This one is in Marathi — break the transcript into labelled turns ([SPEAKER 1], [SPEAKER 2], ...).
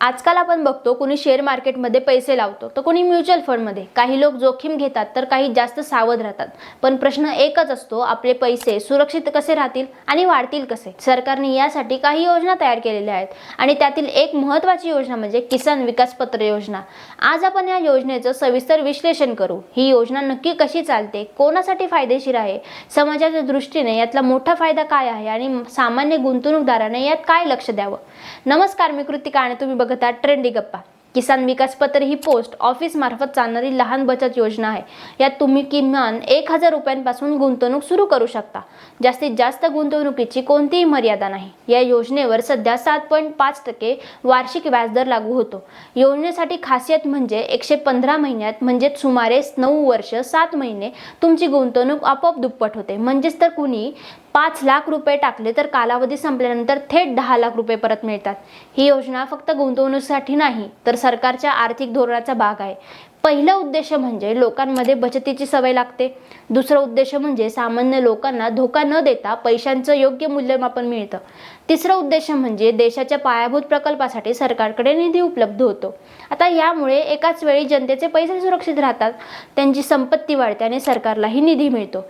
[SPEAKER 1] आजकाल आपण बघतो कोणी शेअर मार्केटमध्ये पैसे लावतो तर कोणी म्युच्युअल फंडमध्ये काही लोक जोखीम घेतात तर काही जास्त सावध राहतात. पण प्रश्न एकच असतो आपले पैसे सुरक्षित कसे राहतील आणि वाढतील कसे? सरकारने यासाठी काही योजना तयार केलेल्या आहेत. आणि त्यातील एक महत्त्वाची योजना म्हणजे किसान विकास पत्र योजना. आज आपण या योजनेचं सविस्तर विश्लेषण करू. ही योजना नक्की कशी चालते कोणासाठी फायदेशीर आहे समाजाच्या दृष्टीने यातला मोठा फायदा काय आहे आणि सामान्य गुंतवणूकदाराने यात काय लक्ष द्यावं? नमस्कार मी कृतिका आणि तुम्ही बघत आहात ट्रेंडी गप्पा किसान विकास पत्र ही पोस्ट ऑफिस मार्फत चालणारी लहान बचत योजना आहे. यात तुम्ही किमान एक हजार रुपयांपासून गुंतवणूक सुरू करू शकता. जास्तीत जास्त गुंतवणुकीची कोणतीही मर्यादा नाही. या योजनेवर सध्या सात पॉईंट पाच टक्के वार्षिक व्याजदर लागू होतो. योजनेसाठी खासियत म्हणजे एकशे पंधरा महिन्यात म्हणजेच सुमारे नऊ वर्ष सात महिने तुमची गुंतवणूक आपोआप दुप्पट होते. म्हणजेच तर कुणी पाच लाख रुपये टाकले तर कालावधी संपल्यानंतर थेट दहा लाख रुपये परत मिळतात. ही योजना फक्त गुंतवणुकीसाठी नाही तर सरकारच्या आर्थिक धोरणाचा भाग आहे. पहिला उद्देश म्हणजे लोकांमध्ये बचतीची सवय लागते. दुसरा उद्देश म्हणजे सामान्य लोकांना धोका न देता पैशांचं योग्य मूल्यमापन मिळतं. तिसरा उद्देश म्हणजे देशाच्या पायाभूत प्रकल्पासाठी सरकारकडे निधी उपलब्ध होतो. आता यामुळे एकाच वेळी जनतेचे पैसे सुरक्षित राहतात. त्यांची संपत्ती वाढते आणि सरकारलाही निधी मिळतो.